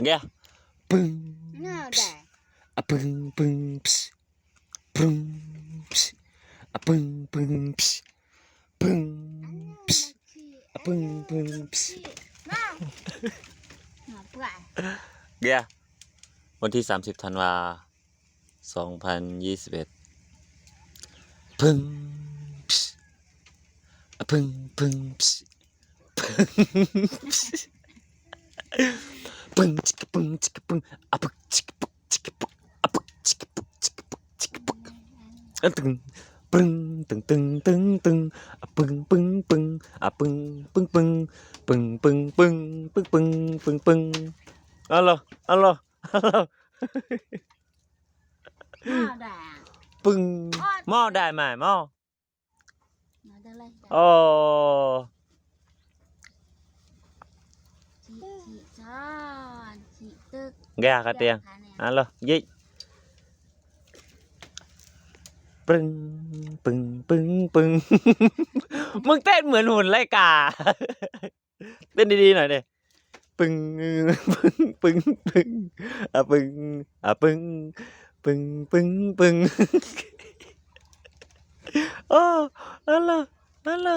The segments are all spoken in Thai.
เงี้ยปึ้งอะปึ้งปึ้งปึ้งอะปึ้งปึ้งปึ้งอะปึ้งปึ้งเงี้ยวันที่ 30ธันวา2021พึ่งพึ่งพึ่งพึ่ง พิชพึ่งจิกะพึ่งจิกะพึ่งอะพึ่งจิกะพึ่งจิกะพึ่งอะพึ่งจิกะพึ่งจิกะพึ่งจิกะพึ่งอะตึงปึ้งตึงตึงตึงตึงอะปึ้งปึ้งปึ้งอะปึ้งปึ้งปึ้งปึ้งปึ้งปึ้งปึ้งปึ้งปึ้งปึ้ง alo alo alo Nào để. pưng mo đại mải mo Nào đưa lên. ồ Chị chị cho. Chị tức. gà cả tiền Khả nè. alo gì pưng pưng pưng pưng มึงเต้นเหมือนหุ่นไล่กา เต้นดีๆหน่อยเดิปึงปึ้งปึงปึงอะปึ้งอะปึ้งปึ้งปึ้งปึ้งโอ้อะไรอะไร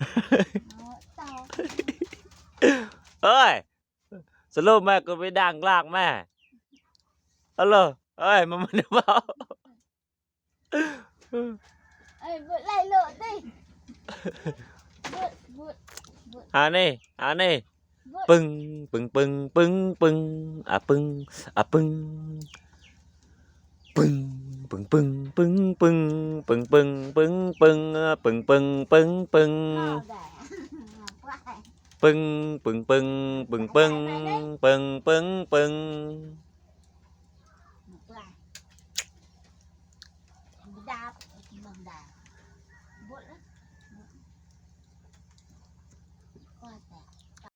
Đó, tao. เอ้ยสรุปแม่ก็ไปดังลากแม่ฮัลโหลเอ้ยมันมันเบา Ê, vượt lại lượn đi. Vượt, vượt, vượt, หานี่หานี่ vượt. ปึ้งปึ้งปึ้งปึ้งปึ้งอะปึ้งอะปึ้งปึ้งปึ้งปึ้งปึ้งปึ้งปึ้งปึ้งปึ้งปึ้งอะปึ้งปึ้งปึ้งปึ้ง Nào để. Nào Pưng, pưng, pưng, pưng, pưng, pưng, pưng, pưng. Đạp, bằng đạp. Buồn lắm.